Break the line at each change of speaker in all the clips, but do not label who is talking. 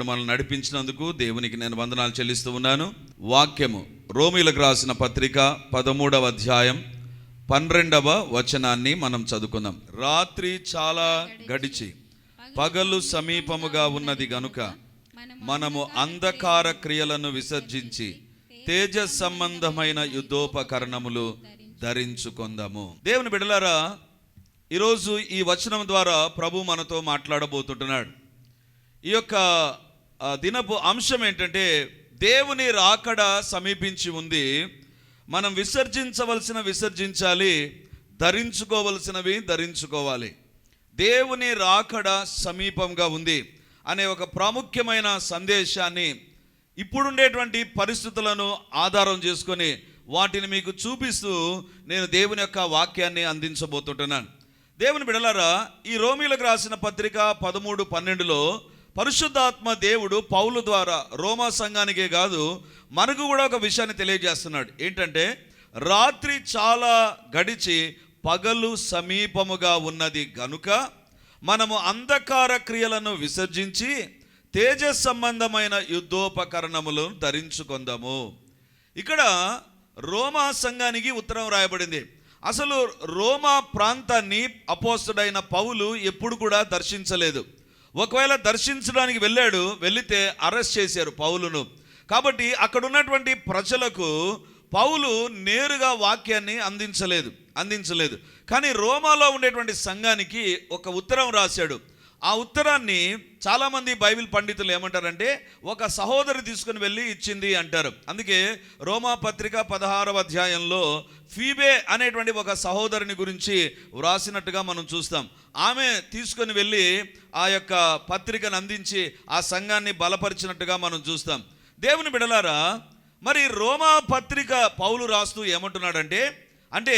దేవుడు మనల్ని నడిపించినందుకు దేవునికి నేను వందనాలు చెల్లిస్తూ ఉన్నాను. వాక్యము రోమిలకు రాసిన పత్రిక పదమూడవ అధ్యాయం పన్నెండవ వచనాన్ని మనం చదువుకుందాం. రాత్రి చాలా గడిచి పగలు సమీపముగా ఉన్నది గనుక మనము అంధకార క్రియలను విసర్జించి తేజ సంబంధమైన యుద్ధోపకరణములు ధరించుకుందాము. దేవుని బిడలారా ఈరోజు ఈ వచనం ద్వారా ప్రభు మనతో మాట్లాడబోతుంటున్నాడు. ఈ యొక్క దినపు అంశం ఏంటంటే దేవుని రాకడ సమీపించి ఉంది. మనం విసర్జించవలసిన విసర్జించాలి ధరించుకోవలసినవి ధరించుకోవాలి. దేవుని రాకడ సమీపంగా ఉంది అనే ఒక ప్రాముఖ్యమైన సందేశాన్ని ఇప్పుడుండేటువంటి పరిస్థితులను ఆధారం చేసుకొని వాటిని మీకు చూపిస్తూ నేను దేవుని యొక్క వాక్యాన్ని అందించబోతుంటున్నాను. దేవుని బిడలారా ఈ రోమిలకు రాసిన పత్రిక పదమూడు పన్నెండులో పరిశుద్ధాత్మ దేవుడు పౌలు ద్వారా రోమా సంఘానికే కాదు మనకు కూడా ఒక విషయాన్ని తెలియజేస్తున్నాడు. ఏంటంటే రాత్రి చాలా గడిచి పగలు సమీపముగా ఉన్నది గనుక మనము అంధకార క్రియలను విసర్జించి తేజస్ సంబంధమైన యుద్ధోపకరణములను ధరించుకుందాము. ఇక్కడ రోమా సంఘానికి ఉత్తరం రాయబడింది. అసలు రోమా ప్రాంతాన్ని అపోస్తుడైన పౌలు ఎప్పుడు కూడా దర్శించలేదు. ఒకవేళ దర్శించడానికి వెళ్ళాడు వెళితే అరెస్ట్ చేశారు పౌలును. కాబట్టి అక్కడ ఉన్నటువంటి ప్రజలకు పౌలు నేరుగా వాక్యాన్ని అందించలేదు అందించలేదు. కానీ రోమాలో ఉండేటువంటి సంఘానికి ఒక ఉత్తరం రాశాడు. ఆ ఉత్తరాన్ని చాలామంది బైబిల్ పండితులు ఏమంటారంటే ఒక సహోదరి తీసుకుని వెళ్ళి ఇచ్చింది అంటారు. అందుకే రోమా పత్రిక పదహారవ అధ్యాయంలో ఫీబే అనేటువంటి ఒక సహోదరుని గురించి వ్రాసినట్టుగా మనం చూస్తాం. ఆమె తీసుకొని వెళ్ళి ఆ యొక్క పత్రికను అందించి ఆ సంఘాన్ని బలపరిచినట్టుగా మనం చూస్తాం. దేవుని బిడలారా మరి రోమా పత్రిక పౌలు రాస్తూ ఏమంటున్నాడంటే అంటే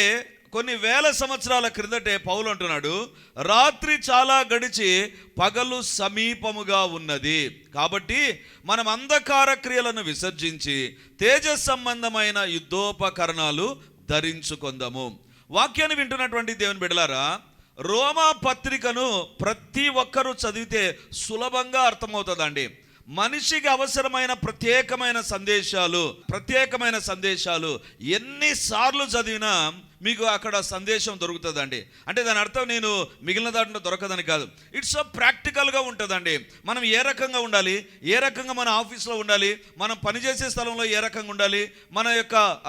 కొన్ని వేల సంవత్సరాల క్రిందటే పౌలు అంటున్నాడు రాత్రి చాలా గడిచి పగలు సమీపముగా ఉన్నది. కాబట్టి మనం అంధకార క్రియలను విసర్జించి తేజ సంబంధమైన యుద్ధోపకరణాలు ధరించుకుందాము. వాక్యాన్ని వింటున్నటువంటి దేవుని బిడలారా రోమా పత్రికను ప్రతి ఒక్కరూ చదివితే సులభంగా అర్థమవుతుందండి. మనిషికి అవసరమైన ప్రత్యేకమైన సందేశాలు ప్రత్యేకమైన సందేశాలు ఎన్నిసార్లు చదివినా మీకు అక్కడ సందేశం దొరుకుతుందండి. అంటే దాని అర్థం నేను మిగిలిన దాంట్లో దొరకదని కాదు. ఇట్స్ సో ప్రాక్టికల్గా ఉంటుందండి. మనం ఏ రకంగా ఉండాలి? ఏ రకంగా మన ఆఫీస్లో ఉండాలి? మనం పనిచేసే స్థలంలో ఏ రకంగా ఉండాలి? మన యొక్క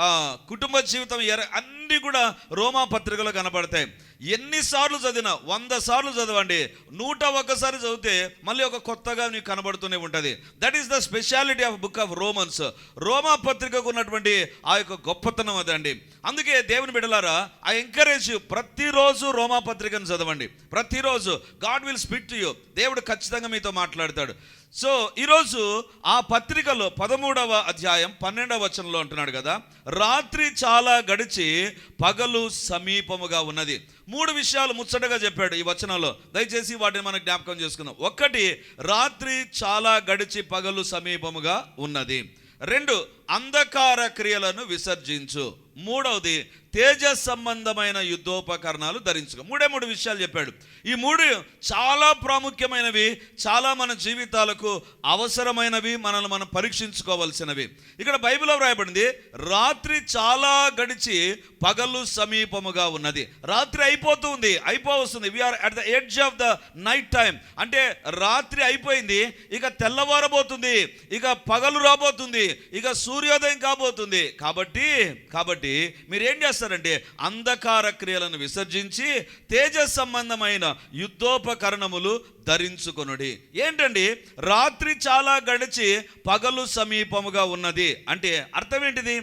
కుటుంబ జీవితం ఏ అన్నీ కూడా రోమా పత్రికలో కనబడతాయి ఎన్నిసార్లు చదివినా వంద సార్లు చదవండి. నూట ఒక్కసారి చదివితే మళ్ళీ ఒక కొత్తగా నీకు కనబడుతూనే ఉంటుంది. That is the speciality of book of Romans రోమా పత్రికకు ఉన్నటువంటి ఆ యొక్క గొప్పతనం అదండి. అందుకే దేవుని బిడలారా ఐ ఎంకరేజ్ యూ ప్రతిరోజు రోమా పత్రికను చదవండి. ప్రతిరోజు. God will speak to you దేవుడు ఖచ్చితంగా మీతో మాట్లాడతాడు. సో ఈరోజు ఆ పత్రికలో పదమూడవ అధ్యాయం పన్నెండవ వచనంలో అంటున్నాడు కదా రాత్రి చాలా గడిచి పగలు సమీపముగా ఉన్నది. మూడు విషయాలు ముచ్చటగా చెప్పాడు ఈ వచనంలో. దయచేసి వాటిని మనం జ్ఞాపకం చేసుకుందాం. ఒక్కటి రాత్రి చాలా గడిచి పగలు సమీపముగా ఉన్నది. రెండు అంధకార క్రియలను విసర్జించు. మూడవది తేజ సంబంధమైన యుద్ధోపకరణాలు ధరించుకో. మూడే మూడు విషయాలు చెప్పాడు. ఈ మూడు చాలా ప్రాముఖ్యమైనవి చాలా మన జీవితాలకు అవసరమైనవి మనల్ని మనం పరీక్షించుకోవలసినవి. ఇక్కడ బైబిల్లో వ్రాయబడింది రాత్రి చాలా గడిచి పగలు సమీపముగా ఉన్నది. రాత్రి అయిపోతుంది అయిపోవస్తుంది. We are at the edge of the night time అంటే రాత్రి అయిపోయింది ఇక తెల్లవారబోతుంది ఇక పగలు రాబోతుంది ఇక సూర్యోదయం కాబోతుంది. కాబట్టి కాబట్టి మీరు ఏం చేస్తారంటే అంధకార క్రియలను విసర్జించి తేజ సంబంధమైన యుద్ధోపకరణములు ధరించుకొనుడి. ఏంటండి? రాత్రి చాలా గడిచి పగలు సమీపముగా ఉన్నది. అంటే అర్థం ఏంటిది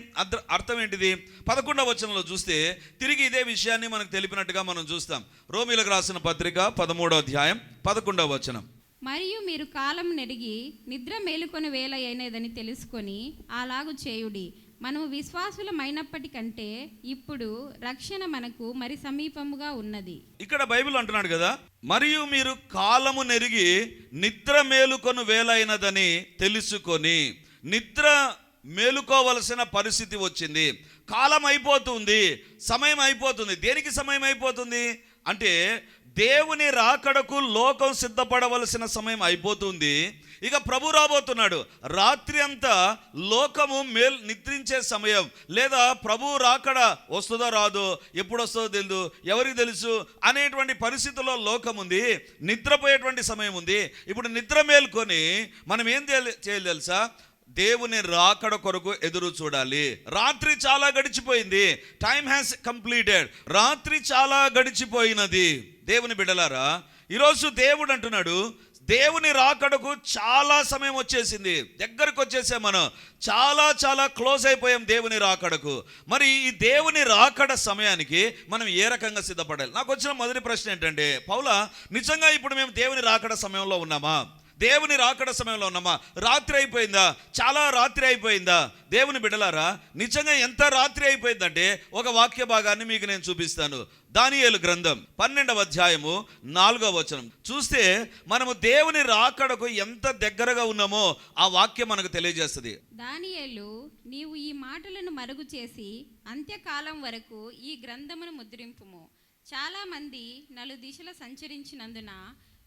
అర్థం ఏంటిది పదకొండవ వచనంలో చూస్తే తిరిగి ఇదే విషయాన్ని మనకు తెలిపినట్టుగా మనం చూస్తాం. రోమిలకు రాసిన పత్రిక పదమూడవ అధ్యాయం పదకొండవ వచనం.
మరియు మీరు కాలం నెరిగి నిద్ర మేలుకొని వేల అయినదని తెలుసుకొని అలాగు చేయుడి. మనము విశ్వాసులమైనప్పటికంటే ఇప్పుడు రక్షణ మనకు మరి సమీపముగా ఉన్నది.
ఇక్కడ బైబిల్ అంటున్నాడు కదా మరియు మీరు కాలము నెరిగి నిద్ర మేలుకొను వేలైనదని తెలుసుకొని నిద్ర మేలుకోవలసిన పరిస్థితి వచ్చింది. కాలం అయిపోతుంది సమయం అయిపోతుంది. దేనికి సమయం అయిపోతుంది? అంటే దేవుని రాకడకు లోకం సిద్ధపడవలసిన సమయం అయిపోతుంది. ఇక ప్రభు రాబోతున్నాడు. రాత్రి అంతా లోకము మేల్ నిద్రించే సమయం. లేదా ప్రభు రాకడ వస్తుందో రాదో ఎప్పుడు వస్తుందో తెలియదు ఎవరికి తెలుసు అనేటువంటి పరిస్థితుల్లో లోకం ఉంది నిద్రపోయేటువంటి సమయం ఉంది ఇప్పుడు నిద్ర మేల్కొని మనం ఏం చేయాలి తెలుసా? దేవుని రాకడ కొరకు ఎదురు చూడాలి. రాత్రి చాలా గడిచిపోయింది. Time has completed. రాత్రి చాలా గడిచిపోయినది. దేవుని బిడలారా ఈరోజు దేవుడు అంటున్నాడు దేవుని రాకడకు చాలా సమయం వచ్చేసింది. దగ్గరకు వచ్చేసాం మనం చాలా చాలా క్లోజ్ అయిపోయాం దేవుని రాకడకు. మరి ఈ దేవుని రాకడ సమయానికి మనం ఏ రకంగా సిద్ధపడాలి? నాకు వచ్చిన మొదటి ప్రశ్న ఏంటంటే పౌల నిజంగా ఇప్పుడు మేము దేవుని రాకడ సమయంలో ఉన్నామా? దేవుని రాకడ సమయంలో ఉన్నామా రాత్రి అయిపోయిందా? చాలా రాత్రి అయిపోయిందా? దేవుని బిడలారా నిజంగా ఎంత రాత్రి అయిపోయిందంటే ఒక వాక్య భాగాన్ని మీకు నేను చూపిస్తాను. దానియేలు గ్రంథం పన్నెండవ అధ్యాయము నాలుగవ వచనం. చూస్తే మనము దేవుని రాకడకు ఎంత దగ్గరగా ఉన్నామో ఆ వాక్యం మనకు తెలియజేస్తుంది.
దానియేలు నీవు ఈ మాటలను మరుగు చేసి అంత్యకాలం వరకు ఈ గ్రంథమును ముద్రింపుము. చాలా మంది నలు దిశల సంచరించినందున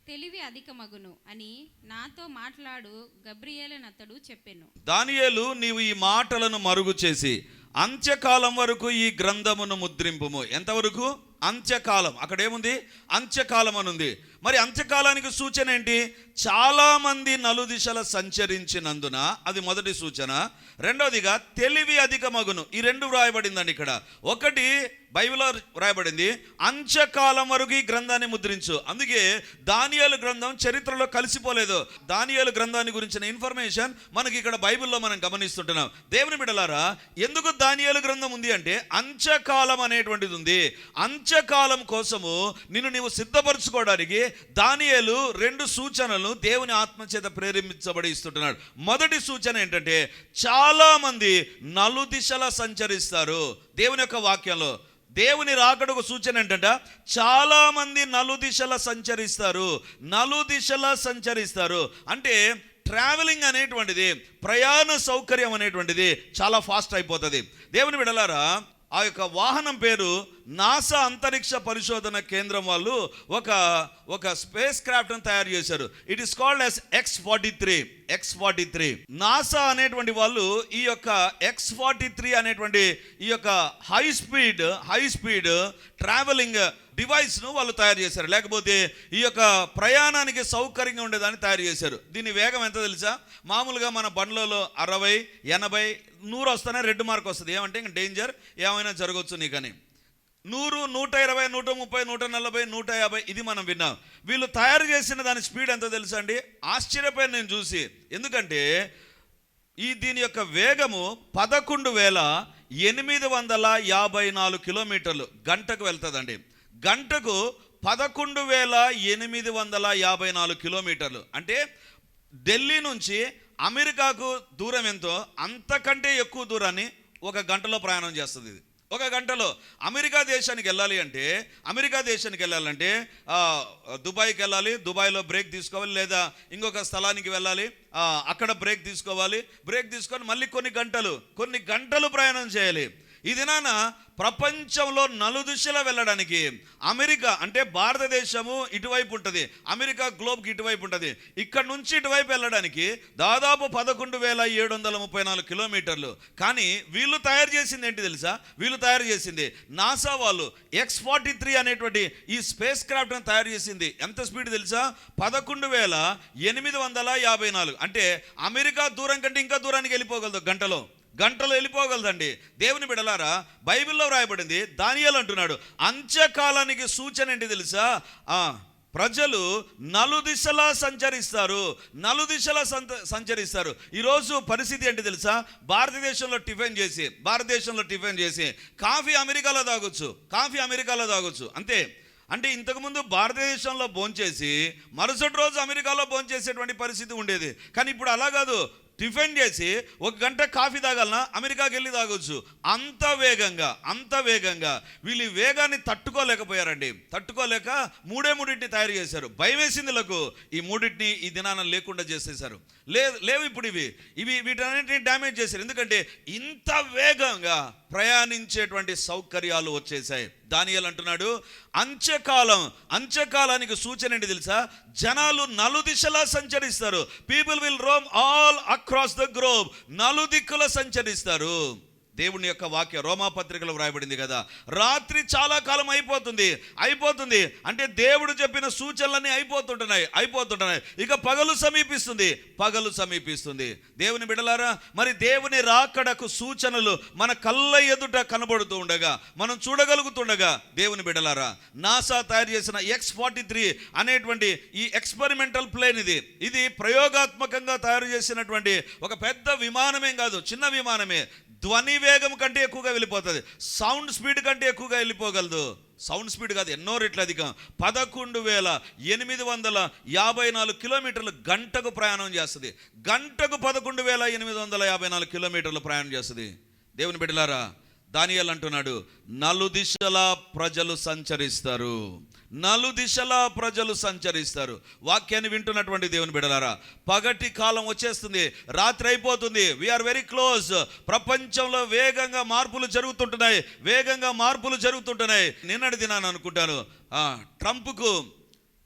తెలివి అధికమగును అని నాతో మాట్లాడు గబ్రియేలనతడు చెప్పెను.
దానియేలు నీవు ఈ మాటలను మరుగు చేసి అంత్యకాలం వరకు ఈ గ్రంథమును ముద్రింపుము. ఎంతవరకు? అంత్యకాలం. అక్కడ ఏముంది అంత్యకాలం అని ఉంది మరి అంత్యకాలానికి సూచన ఏంటి? చాలామంది నలుదిశల సంచరించినందున అది మొదటి సూచన. రెండవదిగా తెలివి అధికమగును. ఈ రెండు వ్రాయబడిందండి ఇక్కడ. ఒకటి బైబిల్లో వ్రాయబడింది అంత్యకాలం వరకు ఈ గ్రంథాన్ని ముద్రించు. అందుకే దానియాలు గ్రంథం చరిత్రలో కలిసిపోలేదు. దానియాలు గ్రంథాన్ని గురించిన ఇన్ఫర్మేషన్ మనకి ఇక్కడ బైబిల్లో మనం గమనిస్తుంటున్నాం. దేవుని బిడలారా ఎందుకు దానియలు గ్రంథం ఉంది అంటే అంచకాలం అనేటువంటిది ఉంది. అంచకాలం కోసము నిన్ను నీవు సిద్ధపరచుకోవడానికి దానియలు రెండు సూచనలు దేవుని ఆత్మ చేత ప్రేరేపించబడి ఇస్తుంటున్నాడు. మొదటి సూచన ఏంటంటే చాలామంది నలుదిశల సంచరిస్తారు. దేవుని యొక్క వాక్యంలో దేవుని రాకడకు సూచన ఏంటంట? చాలామంది నలుదిశల నలుదిశలా సంచరిస్తారు. నలుదిశలా సంచరిస్తారు. అంటే ట్రావెలింగ్ అనేటువంటిది ప్రయాణ సౌకర్యం అనేటువంటిది చాలా ఫాస్ట్ అయిపోతుంది. దేవుని విడలారా ఆ యొక్క వాహనం పేరు నాసా అంతరిక్ష పరిశోధన కేంద్రం వాళ్ళు ఒక ఒక స్పేస్ క్రాఫ్ట్ను తయారు చేశారు. It is called S X forty three X forty three NASA అనేటువంటి వాళ్ళు ఈ యొక్క ఎక్స్ ఫార్టీ త్రీ అనేటువంటి ఈ యొక్క high speed high speed travelling డివైస్ను వాళ్ళు తయారు చేశారు. లేకపోతే ఈ యొక్క ప్రయాణానికి సౌకర్యంగా ఉండేదాన్ని తయారు చేశారు. దీని వేగం ఎంత తెలుసా? మామూలుగా మన బండ్లలో అరవై ఎనభై నూరు వస్తేనే రెడ్ మార్క్ వస్తుంది. ఏమంటే ఇంకా డేంజర్ ఏమైనా జరగవచ్చు నీకని. నూరు నూట ఇరవై నూట ముప్పై నూట నలభై నూట యాభై ఇది మనం విన్నాం. వీళ్ళు తయారు చేసిన దాని స్పీడ్ ఎంతో తెలుసా అండి? ఆశ్చర్యపోయాను నేను చూసి. ఎందుకంటే ఈ దీని యొక్క వేగము పదకొండు వేల ఎనిమిది వందల యాభై నాలుగు కిలోమీటర్లు గంటకు వెళ్తుందండి. గంటకు పదకొండు వేల ఎనిమిది వందల యాభై నాలుగు కిలోమీటర్లు. అంటే ఢిల్లీ నుంచి అమెరికాకు దూరం ఎంతో? అంతకంటే ఎక్కువ దూరాన్ని ఒక గంటలో ప్రయాణం చేస్తుంది ఇది. ఒక గంటలో అమెరికా దేశానికి వెళ్ళాలి అంటే అమెరికా దేశానికి వెళ్ళాలంటే దుబాయ్కి వెళ్ళాలి దుబాయ్లో బ్రేక్ తీసుకోవాలి లేదా ఇంకొక స్థలానికి వెళ్ళాలి అక్కడ బ్రేక్ తీసుకోవాలి. బ్రేక్ తీసుకొని మళ్ళీ కొన్ని గంటలు కొన్ని గంటలు ప్రయాణం చేయాలి. ఈ దినాన ప్రపంచంలో నలుదిశలా వెళ్ళడానికి అమెరికా అంటే భారతదేశము ఇటువైపు ఉంటుంది అమెరికా గ్లోబ్కి ఇటువైపు ఉంటుంది. ఇక్కడ నుంచి ఇటువైపు వెళ్ళడానికి దాదాపు పదకొండు వేల ఏడు వందల ముప్పై నాలుగు కిలోమీటర్లు. కానీ వీళ్ళు తయారు చేసింది ఏంటి తెలుసా? వీళ్ళు తయారు చేసింది నాసా వాళ్ళు ఎక్స్ ఫార్టీ త్రీ అనేటువంటి ఈ స్పేస్ క్రాఫ్ట్ని తయారు చేసింది. ఎంత స్పీడ్ తెలుసా? పదకొండు వేల ఎనిమిది వందల యాభై నాలుగు. అంటే అమెరికా దూరం కంటే ఇంకా దూరానికి వెళ్ళిపోగలదు గంటలో. గంటలో వెళ్ళిపోగలదండి. దేవుని బిడలారా బైబిల్లో వ్రాయబడింది దానియాలు అంటున్నాడు అంత్యకాలానికి సూచన ఏంటి తెలుసా? ఆ, ప్రజలు నలుదిశలా సంచరిస్తారు నలుదిశలా సంత సంచరిస్తారు. ఈరోజు పరిస్థితి ఏంటి తెలుసా? భారతదేశంలో టిఫిన్ చేసి భారతదేశంలో టిఫిన్ చేసి కాఫీ అమెరికాలో తాగొచ్చు కాఫీ అమెరికాలో తాగొచ్చు అంతే. అంటే ఇంతకుముందు భారతదేశంలో భోంచేసి మరుసటి రోజు అమెరికాలో భోంచేసేటువంటి పరిస్థితి ఉండేది. కానీ ఇప్పుడు అలా కాదు టిఫిన్ చేసి ఒక గంట కాఫీ తాగాలన్నా అమెరికాకి వెళ్ళి తాగొచ్చు. అంత వేగంగా అంత వేగంగా. వీళ్ళు వేగాన్ని తట్టుకోలేకపోయారండి. తట్టుకోలేక మూడే మూడింటిని తయారు చేశారు. భయం వేసింది ఈ మూడింటిని ఈ దినాన లేకుండా చేసేశారు. లేదు లేవు ఇప్పుడు ఇవి. ఇవి వీటన్నిటిని డ్యామేజ్ చేశారు. ఎందుకంటే ఇంత వేగంగా ప్రయాణించేటువంటి సౌకర్యాలు వచ్చేసాయి దానియల్ అంటున్నాడు అంత్యకాలం అంత్యకాలానికి సూచన ఏంటి తెలుసా? జనాలు నలుదిశలా సంచరిస్తారు. People will roam all across the globe నలుదిక్కుల సంచరిస్తారు. దేవుని యొక్క వాక్య రోమాపత్రికలో వ్రాయబడింది కదా. రాత్రి చాలా కాలం అయిపోతుంది. అయిపోతుంది. అంటే దేవుడు చెప్పిన సూచనలన్నీ అయిపోతుంటున్నాయి. అయిపోతుంటున్నాయి. ఇక పగలు సమీపిస్తుంది. పగలు సమీపిస్తుంది. దేవుని బిడలారా మరి దేవుని రాకడకు సూచనలు మన కళ్ళ ఎదుట కనబడుతూ ఉండగా మనం చూడగలుగుతుండగా దేవుని బిడలారా నాసా తయారు చేసిన ఎక్స్ ఫార్టీ త్రీ అనేటువంటి ఈ ఎక్స్పెరిమెంటల్ ప్లేన్ ఇది. ఇది ప్రయోగాత్మకంగా తయారు చేసినటువంటి ఒక పెద్ద విమానమేం కాదు చిన్న విమానమే. ధ్వని వేగం కంటే ఎక్కువగా వెళ్ళిపోతుంది. సౌండ్ స్పీడ్ కంటే ఎక్కువగా వెళ్ళిపోగలదు. సౌండ్ స్పీడ్ కాదు ఎన్నో రెట్లు అధికం. పదకొండు వేల ఎనిమిది వందల యాభై నాలుగు కిలోమీటర్లు గంటకు ప్రయాణం చేస్తుంది. గంటకు పదకొండు వేల ఎనిమిది వందల యాభై నాలుగు కిలోమీటర్లు ప్రయాణం చేస్తుంది. దేవుని బిడ్డలారా దానియల్ అంటున్నాడు నలు దిశలా ప్రజలు సంచరిస్తారు. నలు దిశలా ప్రజలు సంచరిస్తారు. వాక్యాన్ని వింటున్నటువంటి దేవుని బిడలారా పగటి కాలం వచ్చేస్తుంది రాత్రి అయిపోతుంది వీఆర్ వెరీ క్లోజ్ ప్రపంచంలో వేగంగా మార్పులు జరుగుతుంటున్నాయి వేగంగా మార్పులు జరుగుతుంటున్నాయి. నిన్నటి దినాన్ని అనుకుంటాను ట్రంప్కు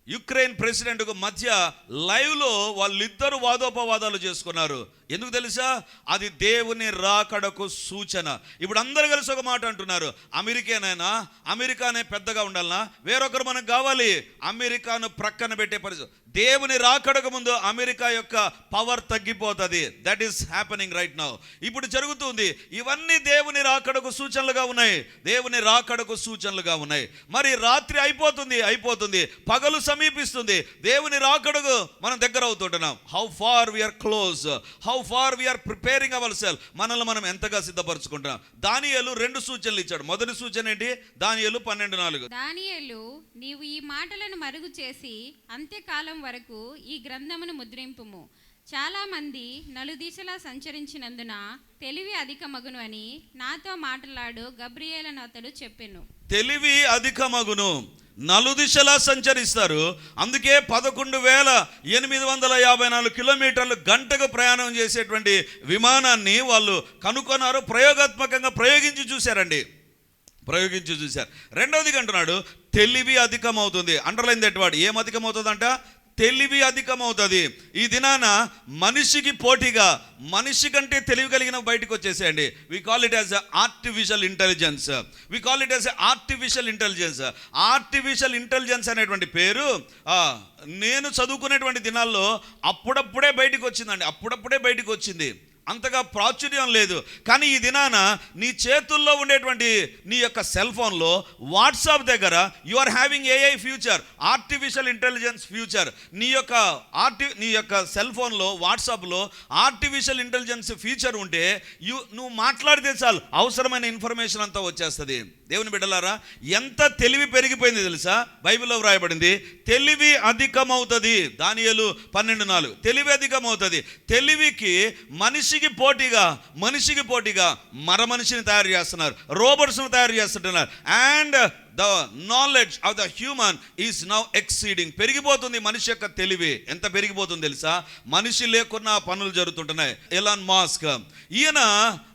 యుక్రెయిన్ ప్రెసిడెంట్కు మధ్య లైవ్లో వాళ్ళిద్దరూ వాదోపవాదాలు చేసుకున్నారు. ఎందుకు తెలుసా? అది దేవుని రాకడకు సూచన. ఇప్పుడు అందరు కలిసి ఒక మాట అంటున్నారు. అమెరికానైనా అమెరికానే పెద్దగా ఉండాలనా? వేరొకరు మనకు కావాలి. అమెరికాను ప్రక్కన పెట్టే పరిస్థితి. దేవుని రాకడకు ముందు అమెరికా యొక్క పవర్ తగ్గిపోతుంది. That is happening right now ఇప్పుడు జరుగుతుంది. ఇవన్నీ దేవుని రాకడకు సూచనలుగా ఉన్నాయి. దేవుని రాకడకు సూచనలుగా ఉన్నాయి. మరి రాత్రి అయిపోతుంది అయిపోతుంది. పగలు సమీపిస్తుంది. దేవుని రాకడకు మనం దగ్గర అవుతుంటున్నాం. How far we are close how far we are preparing our self మనల్ని మనం ఎంతగా సిద్ధపరచుకుంటున్నాం? దానియలు రెండు సూచనలు ఇచ్చాడు. మొదటి సూచన ఏంటి? దానియలు పన్నెండు నాలుగు.
దానియేలు నీవు ఈ మాటలను మరుగు చేసి అంత్యకాలం వరకు ఈ గ్రంథమును ముద్రింపుము. చాలా మంది నలుదిశలా సంచరించినందున తెలివి అధికమగును అని నాతో మాట్లాడు గబ్రియేలను అతడు చెప్పెను.
తెలివి అధికమగును. నలుదిశలా సంచరిస్తారు. అందుకే పదకొండు వేల ఎనిమిది వందల యాభై నాలుగు కిలోమీటర్లు గంటకు ప్రయాణం చేసేటువంటి విమానాన్ని వాళ్ళు కనుక్కున్నారు. ప్రయోగాత్మకంగా ప్రయోగించి చూశారండి. ప్రయోగించి చూశారు. రెండవది అంటున్నాడు తెలివి అధికమవుతుంది. అండర్లైన్ దట్ వాడు ఏం అధికమవుతుందంట? తెలివి అధికమవుతుంది. ఈ దినాన మనిషికి పోటీగా మనిషి కంటే తెలివి కలిగిన బయటకు వచ్చేసేయండి. We call it as artificial intelligence we call it as artificial intelligence artificial intelligence అనేటువంటి పేరు నేను చదువుకునేటువంటి దినాల్లో అప్పుడప్పుడే బయటకు వచ్చిందండి. అప్పుడప్పుడే బయటకు వచ్చింది. అంతగా ప్రాచుర్యం లేదు. కానీ ఈ దినాన నీ చేతుల్లో ఉండేటువంటి నీ యొక్క సెల్ ఫోన్లో వాట్సాప్ దగ్గర you are having AI future artificial intelligence future. నీ యొక్క ఆర్టి నీ యొక్క సెల్ ఫోన్లో వాట్సాప్లో ఆర్టిఫిషియల్ ఇంటెలిజెన్స్ ఫ్యూచర్ ఉంటే యు నువ్వు మాట్లాడితే చాలు. అవసరమైన ఇన్ఫర్మేషన్ అంతా వచ్చేస్తుంది. దేవుని బిడ్డలారా ఎంత తెలివి పెరిగిపోయింది తెలుసా? బైబిల్లో వ్రాయబడింది తెలివి అధికమవుతుంది. దానియలు పన్నెండు నాలుగు. తెలివి అధికమవుతుంది. తెలివికి మనిషికి పోటీగా మనిషికి పోటీగా మర మనిషిని తయారు చేస్తున్నారు రోబోట్స్ను తయారు చేస్తుంటున్నారు and the knowledge of the human is now exceeding పెరిగిపోతుంది మనిషి యొక్క తెలివి. ఎంత పెరిగిపోతుంది తెలుసా? మనిషి లేకున్నా పనులు జరుగుతుంటున్నాయి. ఎలాన్ మాస్క్ ఈయన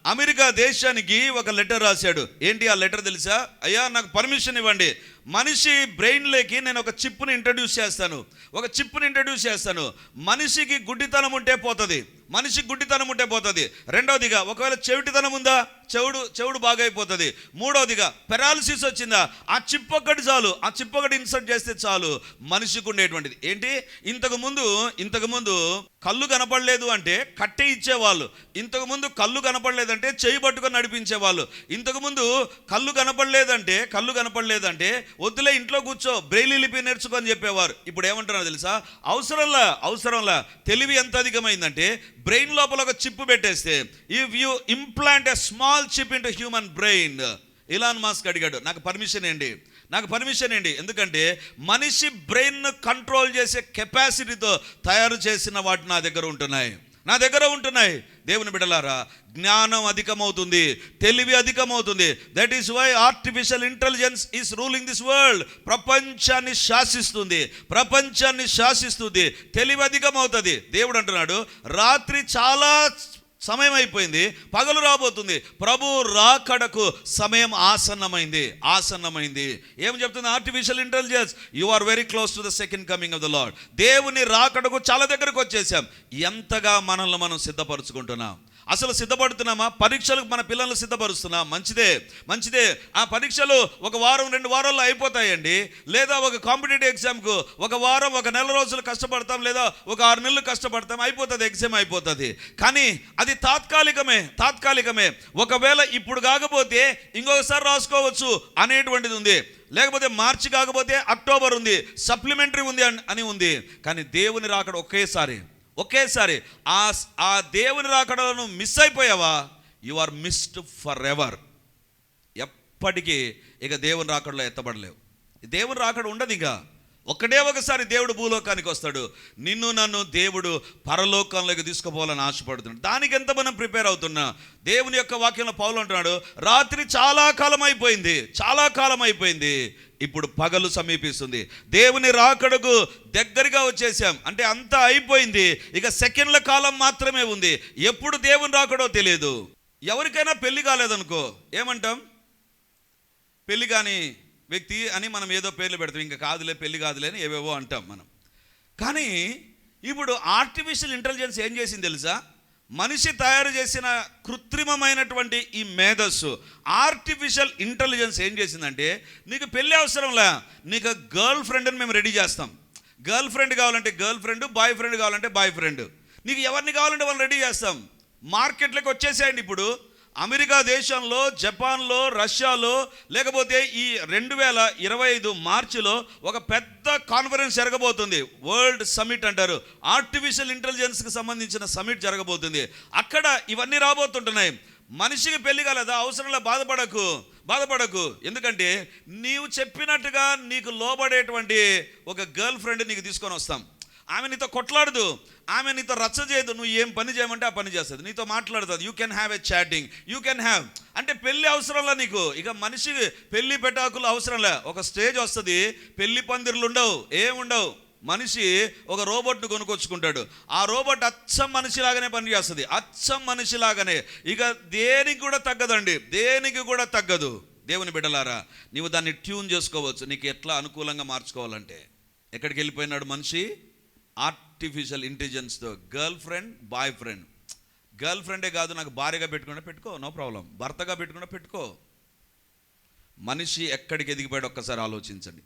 అమెరికా దేశానికి ఒక లెటర్ రాశాడు. ఏంటి ఆ లెటర్ తెలుసా? అయ్యా నాకు పర్మిషన్ ఇవ్వండి. మనిషి బ్రెయిన్లోకి నేను ఒక చిప్ని ఇంట్రడ్యూస్ చేస్తాను. ఒక చిప్ని ఇంట్రడ్యూస్ చేస్తాను. మనిషికి గుడ్డితనం ఉంటే పోతుంది. మనిషి గుడ్డితనం ఉంటే పోతుంది. రెండవదిగా ఒకవేళ చెవిటితనం ఉందా? చెవుడు చెవుడు బాగైపోతుంది. మూడవదిగా పెరాలసిస్ వచ్చిందా? ఆ చిప్పొక్కటి చాలు. ఆ చిప్పొక్కటి ఇన్సర్ట్ చేస్తే చాలు. మనిషికి ఉండేటువంటిది. ఏంటి? ఇంతకు ముందు ఇంతకు ముందు కళ్ళు కనపడలేదు అంటే కట్టె ఇచ్చేవాళ్ళు. ఇంతకుముందు కళ్ళు కనపడలేదంటే చేయి పట్టుకొని నడిపించేవాళ్ళు. ఇంతకుముందు కళ్ళు కనపడలేదంటే కళ్ళు కనపడలేదంటే వద్దులే ఇంట్లో కూర్చో బ్రెయిలీ లిపి నేర్చుకొని చెప్పేవారు. ఇప్పుడు ఏమంటున్నారు తెలుసా? అవసరంలా అవసరంలా తెలివి ఎంత అధికమైందంటే బ్రెయిన్ లోపల ఒక చిప్ పెట్టేస్తే if you implant a small chip into human brain Elon Musk అడిగాడు. నాకు పర్మిషన్ ఏంటి? నాకు పర్మిషన్ అండి ఎందుకంటే మనిషి బ్రెయిన్ను కంట్రోల్ చేసే కెపాసిటీతో తయారు చేసిన వాటి నా దగ్గర ఉంటున్నాయి. నా దగ్గర ఉంటున్నాయి. దేవుని బిడలారా జ్ఞానం అధికమవుతుంది. తెలివి అధికమవుతుంది. That is why artificial intelligence is ruling this world ప్రపంచాన్ని శాసిస్తుంది. ప్రపంచాన్ని శాసిస్తుంది. తెలివి అధికమవుతుంది. దేవుడు అంటున్నాడు రాత్రి చాలా సమయం అయిపోయింది పగలు రాబోతుంది. ప్రభు రాకడకు సమయం ఆసన్నమైంది ఆసన్నమైంది. ఏం చెప్తుంది? Artificial intelligence you are very close to the second coming of the Lord దేవుని రాకడకు చాలా దగ్గరకు వచ్చేసాం ఎంతగా మనల్ని మనం సిద్ధపరచుకుంటున్నాం? అసలు సిద్ధపడుతున్నామా? పరీక్షలకు మన పిల్లల్ని సిద్ధపరుస్తున్నాం? మంచిదే మంచిదే. ఆ పరీక్షలు ఒక వారం రెండు వారాల్లో అయిపోతాయండి. లేదా ఒక కాంపిటేటివ్ ఎగ్జామ్కు ఒక వారం ఒక నెల రోజులు కష్టపడతాం లేదా ఒక ఆరు నెలలు కష్టపడతాం అయిపోతుంది ఎగ్జామ్ అయిపోతుంది. కానీ అది తాత్కాలికమే తాత్కాలికమే. ఒకవేళ ఇప్పుడు కాకపోతే ఇంకొకసారి రాసుకోవచ్చు అనేటువంటిది ఉంది. లేకపోతే మార్చి కాకపోతే అక్టోబర్ ఉంది. సప్లిమెంటరీ ఉంది అని ఉంది. కానీ దేవుని రాకడ ఒకేసారి. ఒకేసారి ఆ ఆ దేవుని రాకడలను మిస్ అయిపోయావా? You are missed forever ఎప్పటికీ ఇక దేవుని రాకడలో ఎత్తబడలేవు. దేవుని రాకడ ఉండదు ఇక. ఒకటే ఒకసారి దేవుడు భూలోకానికి వస్తాడు. నిన్ను నన్ను దేవుడు పరలోకంలోకి తీసుకుపోవాలని ఆశపడుతున్నాడు. దానికి ఎంత మనం ప్రిపేర్ అవుతున్నా? దేవుని యొక్క వాక్యంలో పౌలు అంటున్నాడు రాత్రి చాలా కాలం అయిపోయింది చాలా కాలం అయిపోయింది ఇప్పుడు పగలు సమీపిస్తుంది. దేవుని రాకడకు దగ్గరగా వచ్చేసాం అంటే అంతా అయిపోయింది. ఇక సెకండ్ల కాలం మాత్రమే ఉంది. ఎప్పుడు దేవుని రాకడో తెలియదు. ఎవరికైనా పెళ్ళి కాలేదనుకో ఏమంటాం? పెళ్ళి కానీ వ్యక్తి అని మనం ఏదో పేర్లు పెడతాం. ఇంకా కాదులే పెళ్ళి కాదులే అని ఏవేవో అంటాం మనం. కానీ ఇప్పుడు ఆర్టిఫిషియల్ ఇంటెలిజెన్స్ ఏం చేసింది తెలుసా? మనిషి తయారు చేసిన కృత్రిమమైనటువంటి ఈ మేధస్సు ఆర్టిఫిషియల్ ఇంటెలిజెన్స్ ఏం చేసిందంటే నీకు పెళ్ళి అవసరంలే నీకు గర్ల్ ఫ్రెండ్ని మేము రెడీ చేస్తాం. గర్ల్ ఫ్రెండ్ కావాలంటే గర్ల్ ఫ్రెండ్ బాయ్ ఫ్రెండ్ కావాలంటే బాయ్ ఫ్రెండ్ నీకు ఎవరిని కావాలంటే వాళ్ళని రెడీ చేస్తాం. మార్కెట్లోకి వచ్చేసేయండి ఇప్పుడు. అమెరికా దేశంలో జపాన్లో రష్యాలో లేకపోతే ఈ రెండు వేల ఇరవై ఐదు మార్చిలో ఒక పెద్ద కాన్ఫరెన్స్ జరగబోతుంది. వరల్డ్ సమిట్ అంటారు. ఆర్టిఫిషియల్ ఇంటెలిజెన్స్కి సంబంధించిన సమిట్ జరగబోతుంది. అక్కడ ఇవన్నీ రాబోతుంటున్నాయి. మనిషికి పెళ్ళి కాలేదా? అవసరంలో బాధపడకు. బాధపడకు. ఎందుకంటే నీవు చెప్పినట్టుగా నీకు లోబడేటువంటి ఒక గర్ల్ ఫ్రెండ్ నీకు తీసుకొని వస్తాం. ఆమె నీతో కొట్లాడదు ఆమె నీతో రచ్చ చేయదు నువ్వు ఏం పని చేయమంటే ఆ పని చేస్తుంది. నీతో మాట్లాడుతుంది. You can have a chatting you can have అంటే పెళ్ళి అవసరంలా నీకు. ఇక మనిషి పెళ్ళి పెటాకులు అవసరంలే ఒక స్టేజ్ వస్తుంది పెళ్ళి పందిర్లు ఉండవు. ఏముండవు మనిషి ఒక రోబోట్ను కొనుక్కొచ్చుకుంటాడు. ఆ రోబోట్ అచ్చం మనిషిలాగానే పనిచేస్తుంది. అచ్చం మనిషిలాగానే. ఇక దేనికి కూడా తగ్గదండి. దేనికి కూడా తగ్గదు. దేవుని బిడ్డలారా నీవు దాన్ని ట్యూన్ చేసుకోవచ్చు. నీకు ఎట్లా అనుకూలంగా మార్చుకోవాలంటే. ఎక్కడికి వెళ్ళిపోయినాడు మనిషి? ఆర్టిఫిషియల్ ఇంటెలిజెన్స్తో girlfriend boyfriend girl ఫ్రెండే కాదు నాకు భార్యగా పెట్టుకుంటే పెట్టుకో నో ప్రాబ్లం భర్తగా పెట్టుకుంటే పెట్టుకో. మనిషి ఎక్కడికి ఎదిగిపోయాడు ఒక్కసారి ఆలోచించండి.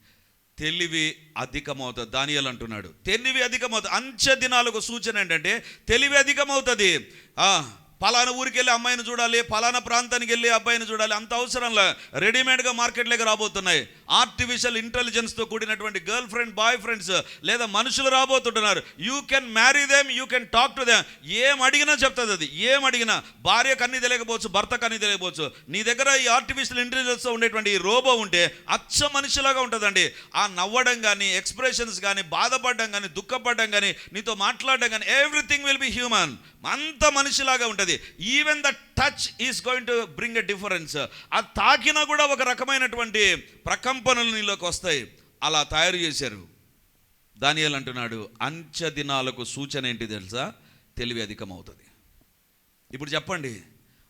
తెలివి అధికమవుతుంది. దానియల్ అంటున్నాడు. తెలివి అధికమవుతుంది. అంచె దినాలకు సూచన ఏంటంటే తెలివి అధికమవుతుంది. ఆ, పలానా ఊరికి వెళ్ళి అమ్మాయిని చూడాలి పలానా ప్రాంతానికి వెళ్ళి అబ్బాయిని చూడాలి అంత అవసరంలా రెడీమేడ్గా మార్కెట్లోకి రాబోతున్నాయి. ఆర్టిఫిషియల్ ఇంటెలిజెన్స్తో కూడినటువంటి గర్ల్ ఫ్రెండ్ బాయ్ ఫ్రెండ్స్ లేదా మనుషులు రాబోతుంటున్నారు. You can marry them you can talk to them ఏం అడిగినా చెప్తుంది అది. ఏం అడిగినా భార్య కన్నీ తెలియకపోవచ్చు భర్త కన్నీ తెలియకపోవచ్చు. నీ దగ్గర ఈ ఆర్టిఫిషియల్ ఇంటెలిజెన్స్తో ఉండేటువంటి ఈ రోబో ఉంటే అచ్చ మనిషిలాగా ఉంటుందండి. ఆ నవ్వడం కానీ ఎక్స్ప్రెషన్స్ కానీ బాధపడడం కానీ దుఃఖపడడం కానీ నీతో మాట్లాడడం కానీ ఎవ్రీథింగ్ విల్ బి హ్యూమన్ అంత మనిషిలాగా ఉంటుంది. Even the touch is going to bring a difference ఆ తాకినా కూడా ఒక రకమైనటువంటి ప్రకంపనలు నీలోకి వస్తాయి. అలా తయారు చేశారు. దానియల్ అంటున్నాడు అంచె దినాలకు సూచన ఏంటి తెలుసా? తెలివి అధికమవుతుంది. ఇప్పుడు చెప్పండి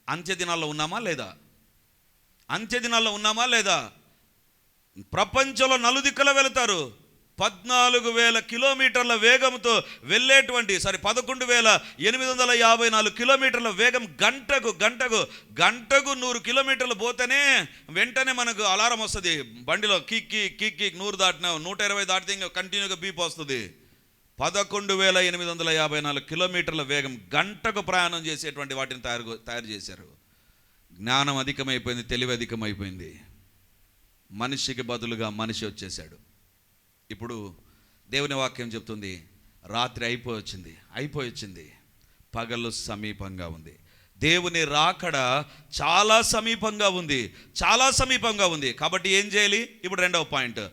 అంత్య దినాల్లో ఉన్నామా లేదా? అంత్య దినాల్లో ఉన్నామా లేదా? ప్రపంచంలో నలుదిక్కల వెళతారు. పద్నాలుగు వేల కిలోమీటర్ల వేగంతో వెళ్ళేటువంటి సారీ పదకొండు వేల ఎనిమిది వందల యాభై నాలుగు కిలోమీటర్ల వేగం గంటకు గంటకు గంటకు నూరు కిలోమీటర్లు పోతేనే వెంటనే మనకు అలారం వస్తుంది. బండిలో కిక్కి కిక్కి నూరు దాటినా నూట ఇరవై దాటితే ఇంకా కంటిన్యూగా బీప్ వస్తుంది. పదకొండు వేల ఎనిమిది వందల యాభై నాలుగు కిలోమీటర్ల వేగం గంటకు ప్రయాణం చేసేటువంటి వాటిని తయారు తయారు చేశారు. జ్ఞానం అధికమైపోయింది తెలివి అధికమైపోయింది. మనిషికి బదులుగా మనిషి వచ్చేసాడు ఇప్పుడు దేవుని వాక్యం చెప్తుంది రాత్రి అయిపోయి అయిపోయింది పగలు సమీపంగా ఉంది. దేవుని రాకడ చాలా సమీపంగా ఉంది చాలా సమీపంగా ఉంది. కాబట్టి ఏం చేయాలి? ఇప్పుడు రెండవ పాయింట్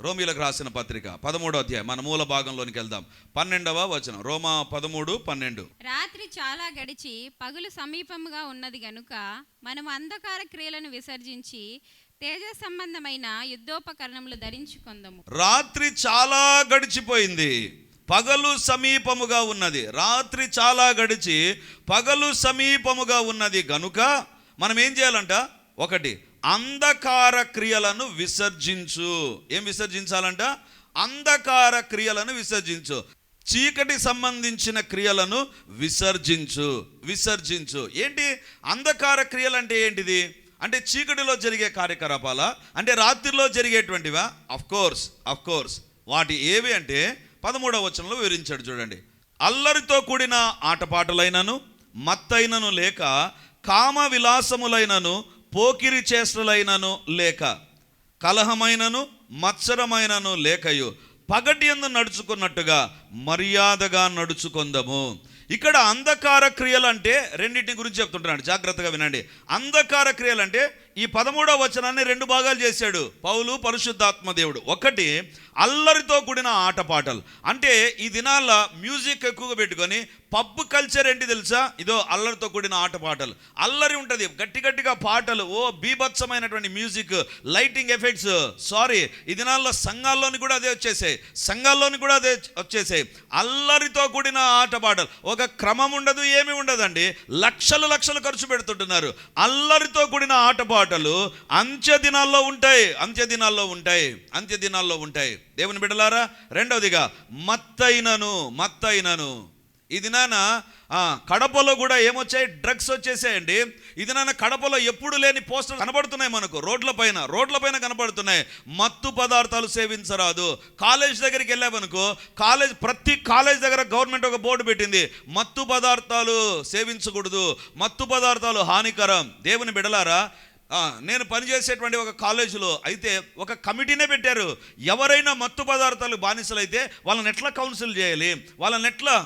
రోమిలకు రాసిన పత్రిక పదమూడో అధ్యాయం మన మూల భాగంలోనికి వెళ్దాం. పన్నెండవ వచనం రోమా పదమూడు పన్నెండు.
రాత్రి చాలా గడిచి పగులు సమీపముగా ఉన్నది గనుక మనం అంధకార క్రియలను విసర్జించి తేజ సంబంధమైన యుద్ధోపకరణములు ధరించుకుందాము.
రాత్రి చాలా గడిచిపోయింది. పగలు సమీపముగా ఉన్నది. రాత్రి చాలా గడిచి పగలు సమీపముగా ఉన్నది గనుక మనం ఏం చేయాలంట? ఒకటి అంధకార క్రియలను విసర్జించు. ఏం విసర్జించాలంట? అంధకార క్రియలను విసర్జించు. చీకటి సంబంధించిన క్రియలను విసర్జించు. విసర్జించు. ఏంటి? అంధకార క్రియలు అంటే ఏంటిది? అంటే చీకటిలో జరిగే కార్యకలాపాల అంటే రాత్రిలో జరిగేటువంటివా? అఫ్ కోర్స్ అఫ్ కోర్స్ వాటి ఏవి అంటే పదమూడవ వచనంలో వివరించాడు చూడండి. అల్లరితో కూడిన ఆటపాటలైనను మత్తైనను లేక కామ విలాసములైనను పోకిరి చేష్టలైనను లేక కలహమైనను మత్సరమైనను లేకయు పగటి ఎందు నడుచుకున్నట్టుగా మర్యాదగా నడుచుకుందము. ఇక్కడ అంధకార క్రియలు అంటే రెండింటి గురించి చెప్తుంటున్నాడు. జాగ్రత్తగా వినండి. అంధకార క్రియలు అంటే ఈ పదమూడవ వచనాన్ని రెండు భాగాలు చేశాడు. పౌలు పరిశుద్ధాత్మ దేవుడు. ఒకటి అల్లరితో కూడిన ఆటపాటలు. అంటే ఈ దినాల మ్యూజిక్ ఎక్కువగా పెట్టుకొని పబ్ కల్చర్ ఏంటి తెలుసా? ఇదో అల్లరితో కూడిన ఆటపాటలు. అల్లరి ఉంటుంది. గట్టి గట్టిగా పాటలు. ఓ బీభత్సమైనటువంటి మ్యూజిక్ లైటింగ్ ఎఫెక్ట్స్. సారీ ఈ దినాల్లో సంఘాల్లోని కూడా అదే వచ్చేసాయి. సంఘాల్లోని కూడా అదే వచ్చేసాయి. అల్లరితో కూడిన ఆటపాటలు. ఒక క్రమం ఉండదు ఏమి ఉండదండి. లక్షలు లక్షలు ఖర్చు పెడుతుంటున్నారు. అల్లరితో కూడిన ఆటపాటలు. అంత్య దినాల్లో ఉంటాయి అంత్య దినాల్లో ఉంటాయి అంత్య దినాల్లో ఉంటాయి. దేవుని బిడ్డలారా రెండవదిగా మత్తైనను మత్తైనను ఇది నాన్న కడపలో కూడా ఏమొచ్చాయి? డ్రగ్స్ వచ్చేసాయండి. ఇది నాన్న కడపలో ఎప్పుడు లేని పోస్టర్ కనబడుతున్నాయి మనకు. రోడ్ల పైన రోడ్ల పైన కనబడుతున్నాయి. మత్తు పదార్థాలు సేవించరాదు. కాలేజ్ దగ్గరికి వెళ్ళామనుకో కాలేజ్ ప్రతి కాలేజ్ దగ్గర గవర్నమెంట్ ఒక బోర్డు పెట్టింది. మత్తు పదార్థాలు సేవించకూడదు. మత్తు పదార్థాలు హానికరం. దేవుని బిడలారా నేను పనిచేసేటువంటి ఒక కాలేజీలో అయితే ఒక కమిటీనే పెట్టారు. ఎవరైనా మత్తు పదార్థాలు బానిసలు అయితే వాళ్ళని ఎట్లా కౌన్సిల్ చేయాలి? వాళ్ళని ఎట్లా?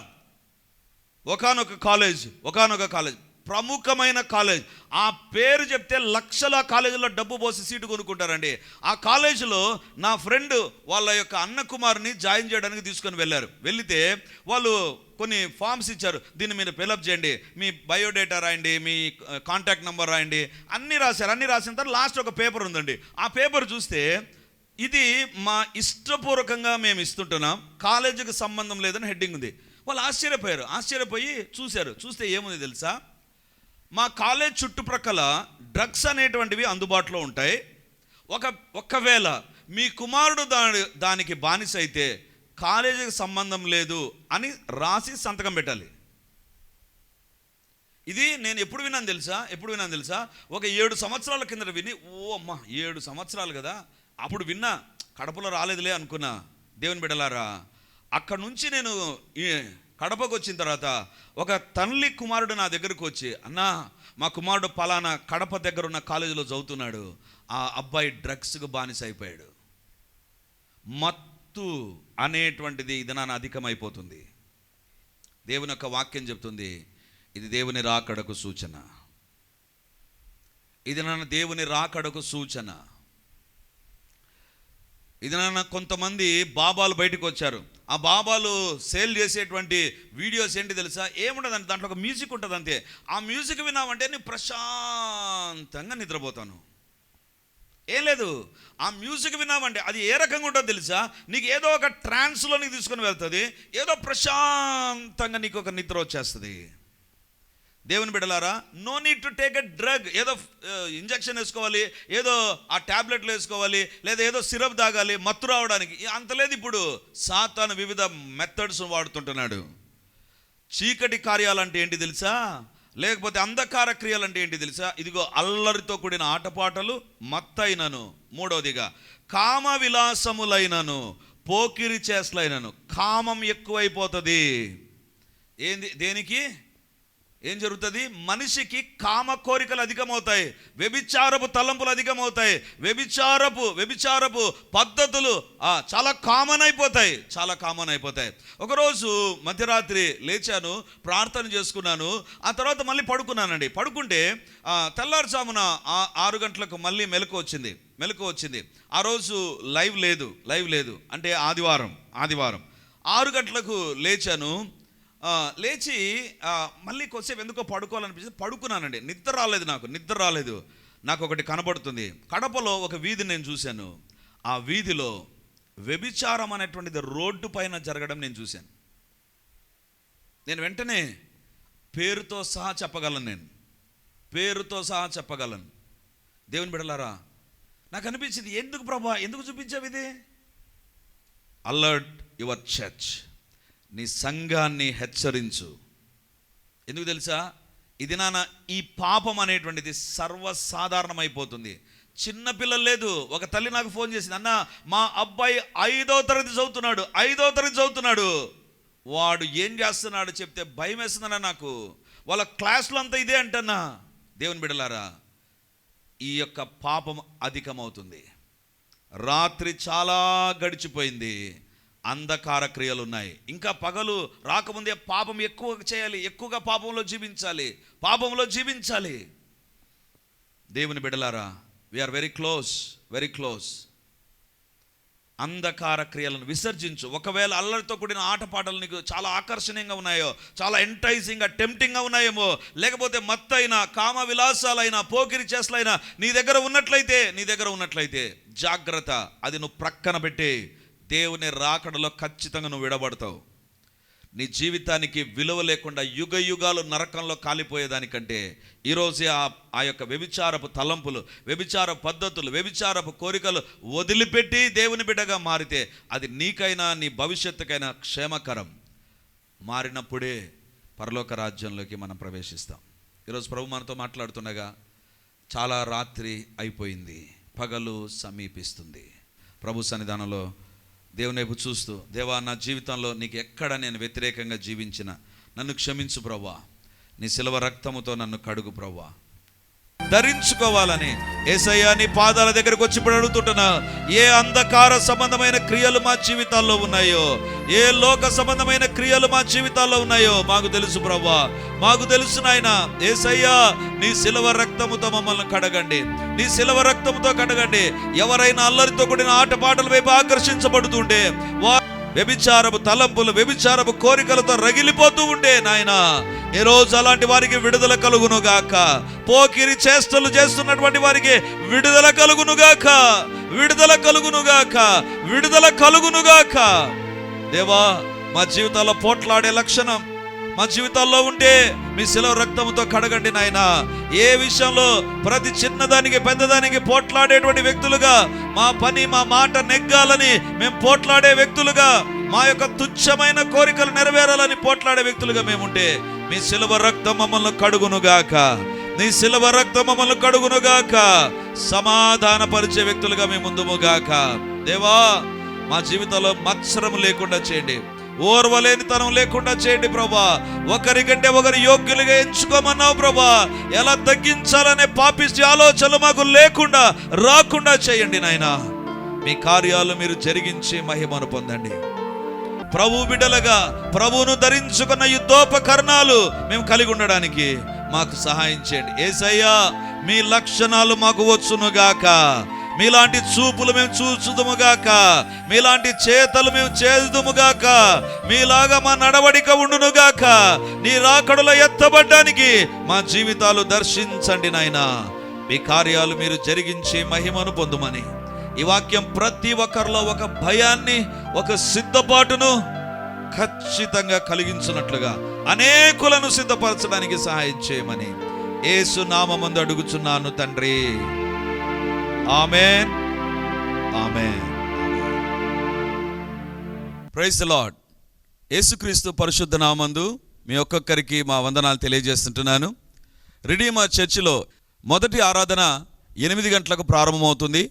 ఒకానొక కాలేజ్ ఒకానొక కాలేజ్. ప్రముఖమైన కాలేజ్. ఆ పేరు చెప్తే లక్షల కాలేజీలో డబ్బు పోసి సీటు కొనుక్కుంటారండి. ఆ కాలేజీలో నా ఫ్రెండ్ వాళ్ళ యొక్క అన్న కుమార్ని జాయిన్ చేయడానికి తీసుకొని వెళ్ళారు. వెళితే వాళ్ళు కొన్ని ఫామ్స్ ఇచ్చారు. దీన్ని మీరు ఫిలప్ చేయండి. మీ బయోడేటా రాయండి మీ కాంటాక్ట్ నెంబర్ రాయండి. అన్నీ రాశారు. అన్నీ రాసిన తర్వాత లాస్ట్ ఒక పేపర్ ఉందండి. ఆ పేపర్ చూస్తే ఇది మా ఇష్టపూర్వకంగా మేము ఇస్తుంటున్నాం. కాలేజీకి సంబంధం లేదని హెడ్డింగ్ ఉంది. వాళ్ళు ఆశ్చర్యపోయారు. ఆశ్చర్యపోయి చూశారు. చూస్తే ఏముంది తెలుసా? మా కాలేజ్ చుట్టుప్రక్కల డ్రగ్స్ అనేటువంటివి అందుబాటులో ఉంటాయి. ఒక ఒకవేళ మీ కుమారుడు దాని దానికి బానిస అయితే కాలేజీకి సంబంధం లేదు అని రాసి సంతకం పెట్టాలి. ఇది నేను ఎప్పుడు విన్నాను తెలుసా? ఎప్పుడు విన్నాను తెలుసా? ఒక ఏడు సంవత్సరాల కింద విని ఓ అమ్మా ఏడు సంవత్సరాలు కదా అప్పుడు విన్నా కడపలో రాలేదులే అనుకున్నా దేవుని బిడలారా అక్కడ నుంచి నేను ఈ కడపకు వచ్చిన తర్వాత ఒక తల్లి కుమారుడు నా దగ్గరకు వచ్చి అన్నా మా కుమారుడు పలానా కడప దగ్గర ఉన్న కాలేజీలో చదువుతున్నాడు. ఆ అబ్బాయి డ్రగ్స్కు బానిస అయిపోయాడు మత్తు అనేటువంటిది ఇది నాన్న అధికమైపోతుంది. దేవుని యొక్క వాక్యం చెప్తుంది ఇది దేవుని రాకడకు సూచన. ఇది నన్ను దేవుని రాకడకు సూచన. ఇది నన్ను కొంతమంది బాబాలు బయటకు వచ్చారు. ఆ బాబాలు సేల్ చేసేటువంటి వీడియోస్ ఏంటి తెలుసా? ఏముండదంటే దాంట్లో ఒక మ్యూజిక్ ఉంటుంది అంతే. ఆ మ్యూజిక్ విన్నామంటే నేను ప్రశాంతంగా నిద్రపోతాను. ఏం లేదు. ఆ మ్యూజిక్ విన్నామంటే అది ఏ రకంగా ఉంటుందో తెలుసా? నీకు ఏదో ఒక ట్రాన్స్లో నీకు తీసుకొని వెళ్తుంది. ఏదో ప్రశాంతంగా నీకు ఒక నిద్ర వచ్చేస్తుంది. దేవుని బిడ్డలారా no need to take a drug ఏదో ఇంజెక్షన్ వేసుకోవాలి ఏదో ఆ ట్యాబ్లెట్లు వేసుకోవాలి లేదా ఏదో సిరప్ తాగాలి మత్తు రావడానికి. అంతలేదు అంత లేదు ఇప్పుడు. సాతాను వివిధ మెథడ్స్ వాడుతుంటున్నాడు. చీకటి కార్యాలంటే ఏంటి తెలుసా? లేకపోతే అంధకార క్రియలంటే ఏంటి తెలుసా? ఇదిగో అల్లరితో కూడిన ఆటపాటలు మత్తైనను మూడవదిగా కామ విలాసములైనను పోకిరి చేసలైనను. కామం ఎక్కువైపోతుంది. ఏంది దేనికి? ఏం జరుగుతుంది? మనిషికి కామ కోరికలు అధికమవుతాయి వ్యభిచారపు తలంపులు అధికమవుతాయి వ్యభిచారపు వ్యభిచారపు పద్ధతులు చాలా కామన్ అయిపోతాయి చాలా కామన్ అయిపోతాయి. ఒకరోజు మధ్యరాత్రి లేచాను ప్రార్థన చేసుకున్నాను ఆ తర్వాత మళ్ళీ పడుకున్నానండి. పడుకుంటే తెల్లారుజామున ఆ- ఆరు గంటలకు మళ్ళీ మెలకు వచ్చింది మెలకు వచ్చింది. ఆ రోజు లైవ్ లేదు లైవ్ లేదు అంటే ఆదివారం ఆదివారం. ఆరు గంటలకు లేచాను లేచి మళ్ళీ కొద్దిసేపు ఎందుకో పడుకోవాలనిపించింది. పడుకున్నానండి. నిద్ర రాలేదు నాకు నిద్ర రాలేదు. నాకు ఒకటి కనబడుతుంది. కడపలో ఒక వీధి నేను చూశాను. ఆ వీధిలో వ్యభిచారం అనేటువంటిది రోడ్డు పైన జరగడం నేను చూశాను. నేను వెంటనే పేరుతో సహా చెప్పగలను నేను. పేరుతో సహా చెప్పగలను. దేవుని బిడలారా నాకు అనిపించింది ఎందుకు ప్రభా? ఎందుకు చూపించావు ఇది? అలర్ట్ యువర్ చర్చ్ నీ సంఘాన్ని హెచ్చరించు. ఎందుకు తెలుసా? ఇది నాన్న ఈ పాపం అనేటువంటిది సర్వసాధారణమైపోతుంది. చిన్న పిల్లలు లేదు. ఒక తల్లి నాకు ఫోన్ చేసింది అన్న మా అబ్బాయి ఐదో తరగతి చదువుతున్నాడు ఐదో తరగతి చదువుతున్నాడు. వాడు ఏం చేస్తున్నాడు చెప్తే భయం వేస్తుందన్న నాకు. వాళ్ళ క్లాసులు అంతా ఇదే అంటన్నా. దేవుని బిడలారా ఈ యొక్క పాపం అధికమవుతుంది. రాత్రి చాలా గడిచిపోయింది. అంధకార క్రియలు ఉన్నాయి ఇంకా పగలు రాకముందే పాపం ఎక్కువ చేయాలి ఎక్కువగా పాపంలో జీవించాలి పాపంలో జీవించాలి. దేవుని బిడలారా we are very close very close అంధకార క్రియలను విసర్జించు. ఒకవేళ అల్లరితో కూడిన ఆటపాటలు నీకు చాలా ఆకర్షణీయంగా ఉన్నాయో చాలా ఎంటైజింగ్గా టెంప్టింగ్గా ఉన్నాయేమో లేకపోతే మత్తైన కామ విలాసాలైన పోకిరి చేసలైనా నీ దగ్గర ఉన్నట్లయితే నీ దగ్గర ఉన్నట్లయితే జాగ్రత్త అది నువ్వు ప్రక్కన పెట్టి దేవుని రాకడలో ఖచ్చితంగా నువ్వు విడబడతావు. నీ జీవితానికి విలువ లేకుండా యుగ యుగాలు నరకంలో కాలిపోయేదానికంటే ఈరోజే ఆ ఆ యొక్క వ్యభిచారపు తలంపులు వ్యభిచార పద్ధతులు వ్యభిచారపు కోరికలు వదిలిపెట్టి దేవుని బిడ్డగా మారితే అది నీకైనా నీ భవిష్యత్తుకైనా క్షేమకరం. మారినప్పుడే పరలోక రాజ్యంలోకి మనం ప్రవేశిస్తాం. ఈరోజు ప్రభు మనతో మాట్లాడుతుండగా చాలా రాత్రి అయిపోయింది. పగలు సమీపిస్తుంది. ప్రభు సన్నిధానంలో దేవుని వైపు చూస్తూ దేవా నా జీవితంలో నీకు ఎక్కడ నేను వ్యతిరేకంగా జీవించిన నన్ను క్షమించు ప్రవ్వా. నీ శిలవ రక్తముతో నన్ను కడుగు ప్రవ్వా. ధరించుకోవాలని ఏసయ్య నీ పాదాల దగ్గరకు వచ్చి ఇప్పుడు అడుగుతుంటున్నా. ఏ అంధకార సంబంధమైన క్రియలు మా జీవితాల్లో ఉన్నాయో ఏ లోక సంబంధమైన క్రియలు మా జీవితాల్లో ఉన్నాయో మాకు తెలుసు ప్రవ్వా. మాకు తెలుసు నాయన ఏసయ్యా నీ శిలవ రక్తముతో మమ్మల్ని కడగండి. నీ శిలవ రక్తముతో కడగండి. ఎవరైనా అల్లరితో కూడిన ఆటపాటల వైపు ఆకర్షించబడుతుంటే వా వ్యభిచారపు తలంపులు వ్యభిచారపు కోరికలతో రగిలిపోతూ ఉండే నాయనా ఈ రోజు అలాంటి వారికి విడుదల కలుగును గాక పోకిరి చేష్టలు చేస్తున్నటువంటి వారికి విడుదల కలుగును గాక విడుదల కలుగును గాక విడుదల కలుగును గాక దేవా మా జీవితాల్లో పోట్లాడే లక్షణం మా జీవితాల్లో ఉంటే మీ శిలవ రక్తంతో కడగండి నాయన. ఏ విషయంలో ప్రతి చిన్నదానికి పెద్దదానికి పోట్లాడేటువంటి వ్యక్తులుగా మా పని మా మాట నెగ్గాలని మేము పోట్లాడే వ్యక్తులుగా మా యొక్క తుచ్చమైన కోరికలు నెరవేరాలని పోట్లాడే వ్యక్తులుగా మేముంటే మీ శిలవ రక్తం మమ్మల్ని కడుగునుగాక. నీ శిలవ రక్తం మమ్మల్ని కడుగునుగాక. సమాధానపరిచే వ్యక్తులుగా మేము ముందుముగాక దేవా మా జీవితంలో మత్సరం లేకుండా చేయండి. ఓర్వలేనితనం లేకుండా చేయండి ప్రభా. ఒకరికంటే ఒకరు యోగ్యులుగా ఎంచుకోమన్నావు ప్రభా. ఎలా తగ్గించాలనే పాపిస్తే ఆలోచనలు మాకు లేకుండా రాకుండా చేయండి నాయన. మీ కార్యాలు మీరు జరిగించి మహిమను పొందండి. ప్రభు బిడ్డలుగా ప్రభువును ధరించుకున్న యుద్ధోపకరణాలు మేము కలిగి ఉండడానికి మాకు సహాయం చేయండి. ఏసయ్యా మీ లక్షణాలు మాకు వచ్చునుగాక. మీలాంటి చూపులు మేము చూచుదుముగాక. మీలాంటి చేతలు మేము చేదుముగాక మీలాగా మా నడవడిక ఉండునుగాక. నీ రాకడలో ఎత్తబడ్డానికి మా జీవితాలు దర్శించండి నాయనా. మీ కార్యాలు మీరు జరిగించి మహిమను పొందుమని. ఈ వాక్యం ప్రతి ఒక్కరిలో ఒక భయాన్ని ఒక సిద్ధపాటును ఖచ్చితంగా కలిగించినట్లుగా అనేకులను సిద్ధపరచడానికి సహాయం చేయమని ఏసు నామందు అడుగుచున్నాను తండ్రి. ఆమెన్. ఆమెన్. ప్రైజ్ లాడ్ యేసుక్రీస్తు పరిశుద్ధ నామందు మీ ఒక్కొక్కరికి మా వందనాలు తెలియజేస్తుంటున్నాను. రిడీమర్ చర్చిలో మొదటి ఆరాధన ఎనిమిది గంటలకు ప్రారంభమవుతుంది.